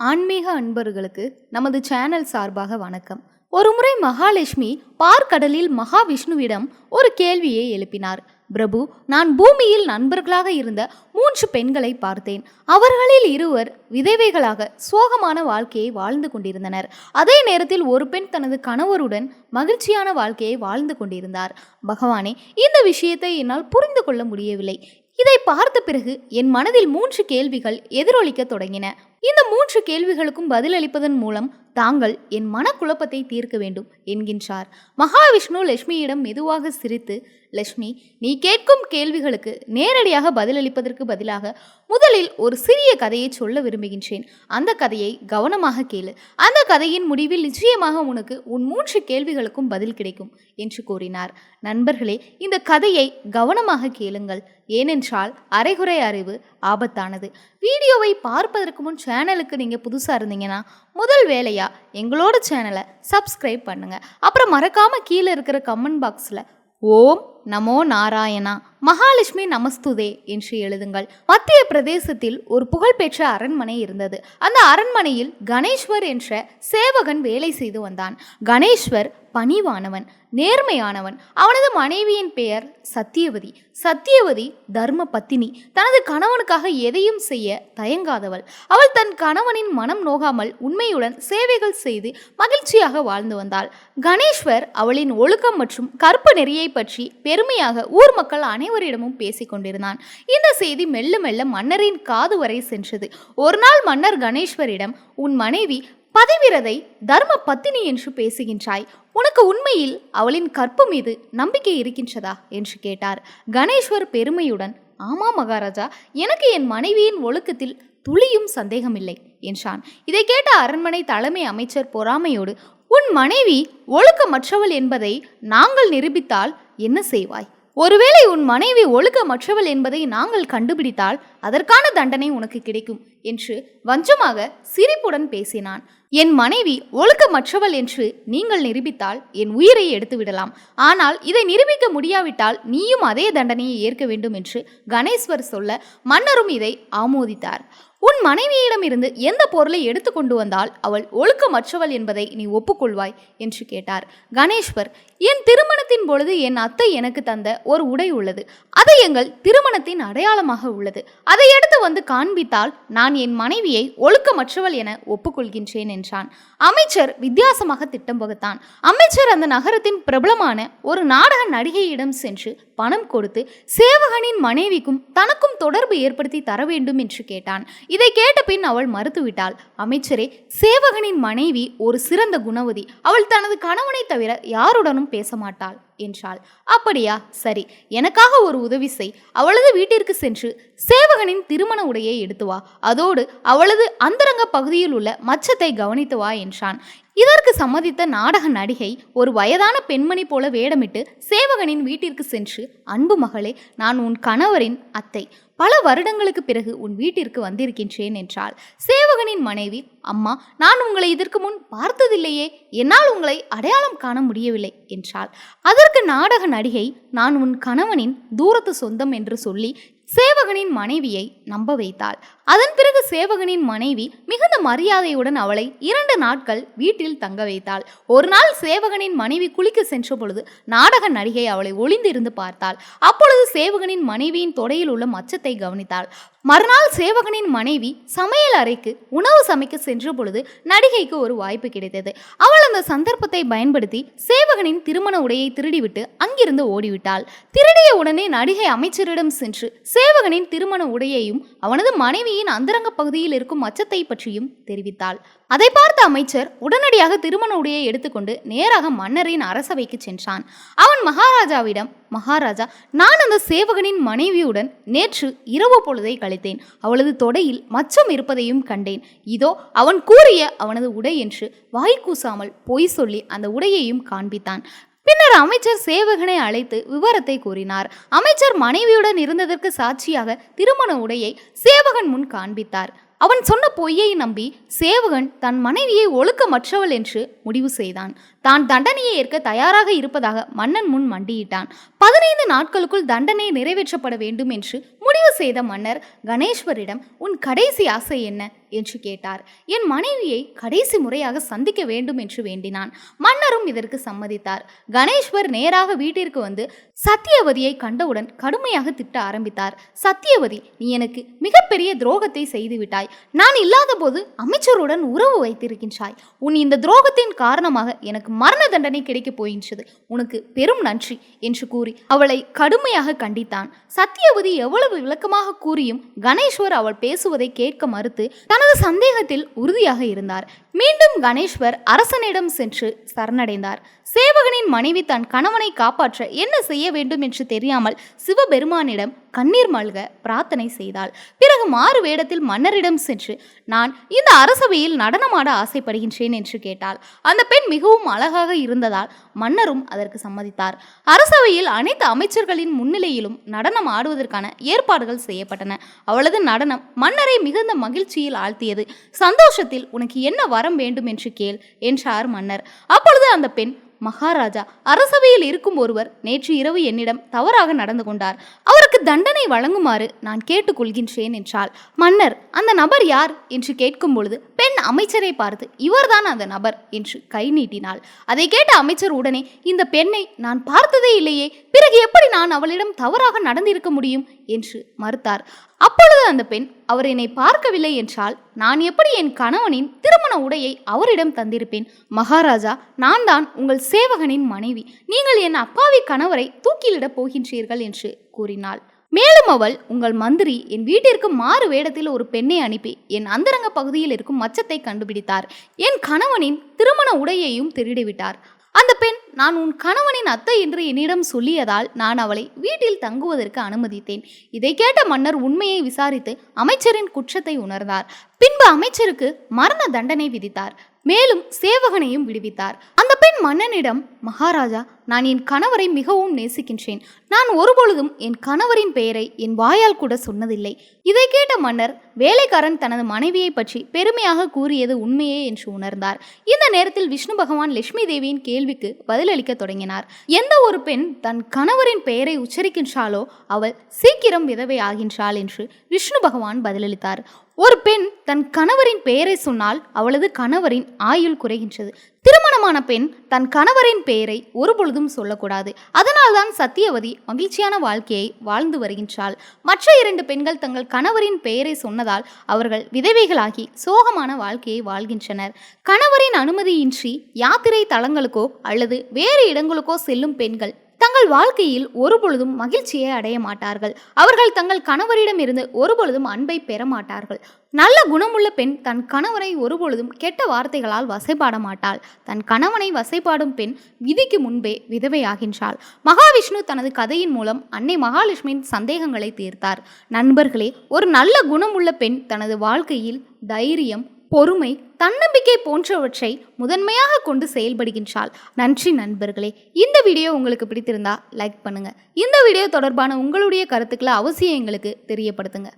ஆன்மீக அன்பர்களுக்கு நமது சேனல் சார்பாக வணக்கம். ஒருமுறை மகாலட்சுமி பார்க்கடலில் மகாவிஷ்ணுவிடம் ஒரு கேள்வியை எழுப்பினார். பிரபு நான் பூமியில் நண்பர்களாக இருந்த மூன்று பெண்களை பார்த்தேன். அவர்களில் இருவர் விதவைகளாக சோகமான வாழ்க்கையை வாழ்ந்து கொண்டிருந்தனர். அதே நேரத்தில் ஒரு பெண் தனது கணவருடன் மகிழ்ச்சியான வாழ்க்கையை வாழ்ந்து கொண்டிருந்தார். பகவானே இந்த விஷயத்தை என்னால் புரிந்து கொள்ள முடியவில்லை. இதை பார்த்த பிறகு என் மனதில் மூன்று கேள்விகள் எதிரொலிக்க தொடங்கின. இந்த மூன்று கேள்விகளுக்கும் பதிலளிப்பதன் மூலம் தாங்கள் என் மனக்குழப்பத்தை தீர்க்க வேண்டும் என்கின்றார். மகாவிஷ்ணு லட்சுமியிடம் மெதுவாக சிரித்து லட்சுமி நீ கேட்கும் கேள்விகளுக்கு நேரடியாக பதிலளிப்பதற்கு பதிலாக முதலில் ஒரு சிறிய கதையை சொல்ல விரும்புகின்றேன். அந்த கதையை கவனமாக கேளு. அந்த கதையின் முடிவில் நிச்சயமாக உனக்கு உன் மூன்று கேள்விகளுக்கும் பதில் கிடைக்கும் என்று கூறினார். நண்பர்களே இந்த கதையை கவனமாக கேளுங்கள். ஏனென்றால் அரைகுறை அறிவு ஆபத்தானது. வீடியோவை பார்ப்பதற்கு முன் சேனலுக்கு நீங்கள் புதுசாக இருந்தீங்கன்னா முதல் வேலையாக எங்களோட சேனலை சப்ஸ்கிரைப் பண்ணுங்கள் அப்புறம் மறக்காமல் கீழே இருக்கிற கமெண்ட் பாக்ஸில் ஓம் நமோ நாராயணா. மகாலட்சுமி நமஸ்துதே என்று எழுதுங்கள். மத்திய பிரதேசத்தில் ஒரு புகழ்பெற்ற அரண்மனை இருந்தது. அந்த அரண்மனையில் கணேஸ்வர் என்ற சேவகன் வேலை செய்து வந்தான். கணேஸ்வர் பணிவானவன் நேர்மையானவன். அவனது மனைவியின் பெயர் சத்தியவதி சத்தியவதி தர்ம பத்தினி தனது கணவனுக்காக எதையும் செய்ய தயங்காதவள். அவள் தன் கணவனின் மனம் நோகாமல் உண்மையுடன் சேவைகள் செய்து மகிழ்ச்சியாக வாழ்ந்து வந்தாள். கணேஸ்வர் அவளின் ஒழுக்கம் மற்றும் கற்பு நெறியை பற்றி பெருமையாக ஊர் மக்கள் அனைவரிடமும் பேசிக் கொண்டிருந்தான். இந்த செய்தி மெல்ல மெல்ல மன்னரின் காது வரை சென்றது. ஒரு நாள் மன்னர் கணேஸ்வரிடம் உன் மனைவி பதிவிரதை தர்ம பத்தினி என்று பேசுகின்றாய். உனக்கு உண்மையில் அவளின் கற்பு மீது நம்பிக்கை இருக்கின்றதா? என்று கேட்டார். கணேஸ்வர் பெருமையுடன் ஆமா மகாராஜா எனக்கு என் மனைவியின் ஒழுக்கத்தில் துளியும் சந்தேகமில்லை என்றான். இதை கேட்ட அரண்மனை தலைமை அமைச்சர் பொறாமையோடு உன் மனைவி ஒழுக்கமற்றவள் என்பதை நாங்கள் நிரூபித்தால் என்ன செய்வாய்? ஒருவேளை உன் மனைவி ஒழுக்கமற்றவள் என்பதை நாங்கள் கண்டுபிடித்தால் அதற்கான தண்டனை உனக்கு கிடைக்கும் என்று வஞ்சமாக சிரிப்புடன் பேசினான். என் மனைவி ஒழுக்கமற்றவள் என்று நீங்கள் நிரூபித்தால் என் உயிரை எடுத்து விடலாம் ஆனால் இதை நிரூபிக்க முடியாவிட்டால் நீயும் அதே தண்டனையை ஏற்க வேண்டும் என்று கணேஸ்வர் சொல்ல மன்னரும் இதை ஆமோதித்தார். உன் மனைவியிடமிருந்து எந்த பொருளை எடுத்து கொண்டு வந்தால் அவள் ஒழுக்கமற்றவள் என்பதை நீ ஒப்புக்கொள்வாய்? என்று கேட்டார். கணேஸ்வர் என் திருமணத்தின் பொழுது என் அத்தை எனக்கு தந்த ஒரு உடை உள்ளது. அது எங்கள் திருமணத்தின் அடையாளமாக உள்ளது. அதை எடுத்து வந்து காண்பித்தால் நான் என் மனைவியை ஒழுக்கமற்றவள் என ஒப்புக்கொள்கின்றேன் என்றான். அமைச்சர் வித்தியாசமாக திட்டம் வகுத்தான். அமைச்சர் அந்த நகரத்தின் பிரபலமான ஒரு நாடக நடிகையிடம் சென்று பணம் கொடுத்து சேவகனின் மனைவிக்கும் தனக்கும் தொடர்பு ஏற்படுத்தி தர வேண்டும் என்று கேட்டான். இதை கேட்ட பின் அவள் மறுத்துவிட்டாள். அமைச்சரே சேவகனின் மனைவி ஒரு சிறந்த குணவதி. அவள் தனது கணவனை தவிர யாருடனும் பேச மாட்டாள் என்றாள். அப்படியா? சரி. எனக்காக ஒரு உதவி செய். அவளது வீட்டிற்கு சென்று சேவகனின் திருமண உடையை எடுத்து வா. அதோடு அவளது அந்தரங்க பகுதியில் உள்ள மச்சத்தை கவனித்து வா என்றான். இதற்கு சம்மதித்த நாடக நடிகை ஒரு வயதான பெண்மணி போல வேடமிட்டு சேவகனின் வீட்டிற்கு சென்று அன்பு மகளே நான் உன் கணவரின் அத்தை. பல வருடங்களுக்கு பிறகு உன் வீட்டிற்கு வந்திருக்கின்றேன் என்றாள். சேவகனின் மனைவி அம்மா நான் உங்களை இதற்கு முன் பார்த்ததில்லையே என்னால் உங்களை அடையாளம் காண முடியவில்லை என்றாள். அதற்கு நாடக நடிகை நான் உன் கணவனின் தூரத்து சொந்தம் என்று சொல்லி சேவகனின் மனைவியை நம்ப வைத்தாள். அதன் பிறகு சேவகனின் மனைவி மிகுந்த மரியாதையுடன் அவளை இரண்டு நாட்கள் வீட்டில் தங்க வைத்தாள். ஒரு நாள் சேவகனின் மனைவி குளிக்க சென்ற பொழுது நாடக நடிகை அவளை ஒளிந்திருந்து பார்த்தாள். அப்பொழுது சேவகனின் மனைவியின் தொடையில் உள்ள மச்சத்தை கவனித்தாள். மறுநாள் சேவகனின் மனைவி சமையல் அறைக்கு உணவு சமைக்க சென்ற பொழுது நடிகைக்கு ஒரு வாய்ப்பு கிடைத்தது. அவள் அந்த சந்தர்ப்பத்தை பயன்படுத்தி சேவகனின் திருமண உடையை திருடிவிட்டு அங்கிருந்து ஓடிவிட்டாள். திருடிய உடனே நடிகை அமைச்சரிடம் சென்று சேவகனின் திருமண உடையையும் அவனது மனைவியின் அந்தரங்க பகுதியில் இருக்கும் அச்சத்தை பற்றியும் தெரிவித்தாள். அதை பார்த்த அமைச்சர் உடனடியாக திருமண உடையை எடுத்துக்கொண்டு நேராக மன்னரின் அரசவைக்கு சென்றான். அவன் மகாராஜாவிடம் மகாராஜா நான் அந்த சேவகனின் மனைவியுடன் நேற்று இரவு பொழுதை கழித்தேன். அவளது தொடையில் மச்சம் இருப்பதையும் கண்டேன். இதோ அவன் கூறிய அவனது உடை என்று வாய் கூசாமல் பொய் சொல்லி அந்த உடையையும் காண்பித்தான். பின்னர் அமைச்சர் சேவகனை அழைத்து விவரத்தை கூறினார். அமைச்சர் மனைவியுடன் இருந்ததற்கு சாட்சியாக திருமண உடையை சேவகன் முன் காண்பித்தார். அவன் சொன்ன பொய்யை நம்பி சேவகன் தன் மனைவியை ஒழுக்கமற்றவள் என்று முடிவு செய்தான். தான் தண்டனையை ஏற்க தயாராக இருப்பதாக மன்னன் முன் மண்டியிட்டான். பதினைந்து நாட்களுக்குள் தண்டனை நிறைவேற்றப்பட வேண்டும் என்று முடிவு செய்த மன்னர் கணேஸ்வரிடம் உன் கடைசி ஆசை என்ன? என்று கேட்டார். என் மனைவியை கடைசி முறையாக சந்திக்க வேண்டும் என்று வேண்டினான். மன்னரும் இதற்கு சம்மதித்தார். கணேஸ்வர் நேராக வீட்டிற்கு வந்து சத்தியவதியை கண்டவுடன் கடுமையாக திட்ட ஆரம்பித்தார். சத்தியவதி நீ எனக்கு மிகப்பெரிய துரோகத்தை செய்துவிட்டாய். நான் இல்லாத போது அமைச்சருடன் உறவு வைத்திருக்கின்றாய். உன் இந்த துரோகத்தின் காரணமாக எனக்கு மரண தண்டனை கிடைக்கப் போகின்றது. உனக்கு பெரும் நன்றி என்று கூறி அவளை கடுமையாக கண்டித்தான். சத்தியவதி எவ்வளவு விளக்கமாக கூறியும் கணேஸ்வர் அவள் பேசுவதை கேட்க மறுத்து தனது சந்தேகத்தில் உறுதியாக இருந்தார். மீண்டும் கணேஸ்வர் அரசனிடம் சென்று சரணடைந்தார். சேவகனின் மனைவி தன் கணவனை காப்பாற்ற என்ன செய்ய வேண்டும் என்று தெரியாமல் சிவபெருமானிடம் கண்ணீர் மல்க பிரார்த்தனை செய்தாள். பிறகு மாறு வேடத்தில் மன்னரிடம் சென்று நான் இந்த அரசவையில் நடனமாட ஆசைப்படுகின்றேன் என்று கேட்டாள். அந்த பெண் மிகவும் அழகாக இருந்ததால் மன்னரும் அதற்கு சம்மதித்தார். அரசவையில் அனைத்து அமைச்சர்களின் முன்னிலையிலும் நடனம் ஆடுவதற்கான ஏற்பாடுகள் செய்யப்பட்டன. அவளது நடனம் மன்னரை மிகுந்த மகிழ்ச்சியில் ஆழ்த்தியது. சந்தோஷத்தில் உனக்கு என்ன வரம் வேண்டும்? என்று கேள் என்றார் மன்னர். அப்பொழுது அந்த பெண் மகாராஜா. அரசவையில் இருக்கும் ஒருவர் நேற்று இரவு என்னிடம் தவறாக நடந்து கொண்டார். அவருக்கு தண்டனை வழங்குமாறு நான் கேட்டுக்கொள்கின்றேன் என்றாள். மன்னர் அந்த நபர் யார்? என்று கேட்கும் பொழுது பெண் அமைச்சரை பார்த்து இவர்தான் அந்த நபர் என்று கை நீட்டினாள். அதை கேட்ட அமைச்சர் உடனே இந்த பெண்ணை நான் பார்த்ததே இல்லையே. பிறகு எப்படி நான் அவளிடம் தவறாக நடந்திருக்க முடியும்? என்று மறுத்தார். அப்பொழுது அந்த பெண் அவர் என்னை பார்க்கவில்லை என்றால் நான் எப்படி என் கணவனின் திருமண உடையை அவரிடம் தந்திருப்பேன்? மகாராஜா நான் தான் உங்கள் சேவகனின் மனைவி. நீங்கள் என் அப்பாவி கணவரை தூக்கிலிடப் போகின்றீர்கள் என்று கூறினாள். மேலும் அவள் உங்கள் மந்திரி என் வீட்டிற்கு மாறு வேடத்தில் ஒரு பெண்ணை அனுப்பி என் அந்தரங்க பகுதியில் இருக்கும் மச்சத்தை கண்டுபிடித்தார். என் கணவனின் திருமண உடையையும் திருடிவிட்டார். அந்த பெண் நான் உன் கணவனின் அத்தை என்று என்னிடம் சொல்லியதால் நான் அவளை வீட்டில் தங்குவதற்கு அனுமதித்தேன். இதை கேட்ட மன்னர் உண்மையை விசாரித்து அமைச்சரின் குற்றத்தை உணர்ந்தார். பின்பு அமைச்சருக்கு மரண தண்டனை விதித்தார். மேலும் சேவகனையும் விடுவித்தார். அப்பெண் பெண் மன்னனிடம் மகாராஜா நான் என் கணவரை மிகவும் நேசிக்கின்றேன். நான் ஒருபொழுதும் என் கணவரின் பெயரை என் வாயால் கூட சொன்னதில்லை. இதை கேட்ட மன்னர் வேலைக்காரன் தனது மனைவியை பற்றி பெருமையாக கூறியது உண்மையே என்று உணர்ந்தார். இந்த நேரத்தில் விஷ்ணு பகவான் லட்சுமி தேவியின் கேள்விக்கு பதிலளிக்க தொடங்கினார். எந்த ஒரு பெண் தன் கணவரின் பெயரை உச்சரிக்கின்றாளோ அவள் சீக்கிரம் விதவை ஆகின்றாள் என்று விஷ்ணு பகவான் பதிலளித்தார். ஒரு பெண் தன் கணவரின் பெயரை சொன்னால் அவளது கணவரின் ஆயுள் குறைகின்றது. திருமணமான பெண் தன் கணவரின் பெயரை ஒருபொழுதும் சொல்லக்கூடாது. அதனால்தான் சத்தியவதி மகிழ்ச்சியான வாழ்க்கையை வாழ்ந்து வருகின்றாள். மற்ற இரண்டு பெண்கள் தங்கள் கணவரின் பெயரை சொன்னதால் அவர்கள் விதவைகளாகி சோகமான வாழ்க்கையை வாழ்கின்றனர். கணவரின் அனுமதியின்றி யாத்திரை தலங்களுக்கோ அல்லது வேறு இடங்களுக்கோ செல்லும் பெண்கள் தங்கள் வாழ்க்கையில் ஒருபொழுதும் மகிழ்ச்சியை அடைய மாட்டார்கள். அவர்கள் தங்கள் கணவரிடமிருந்து ஒருபொழுதும் அன்பை பெற மாட்டார்கள். நல்ல குணமுள்ள பெண் தன் கணவரை ஒருபொழுதும் கெட்ட வார்த்தைகளால் வசைபாட மாட்டாள். தன் கணவனை வசைபாடும் பெண் விதிக்கு முன்பே விதவையாகின்றாள். மகாவிஷ்ணு தனது கதையின் மூலம் அன்னை மகாலட்சுமியின் சந்தேகங்களை தீர்த்தார். நண்பர்களே ஒரு நல்ல குணமுள்ள பெண் தனது வாழ்க்கையில் தைரியம் பொறுமை தன்னம்பிக்கை போன்றவற்றை முதன்மையாக கொண்டு செயல்படுகின்றாள். நன்றி நண்பர்களே. இந்த வீடியோ உங்களுக்கு பிடித்திருந்தா லைக் பண்ணுங்கள் இந்த வீடியோ தொடர்பான உங்களுடைய கருத்துக்களை அவசியம் எங்களுக்கு தெரியப்படுத்துங்க.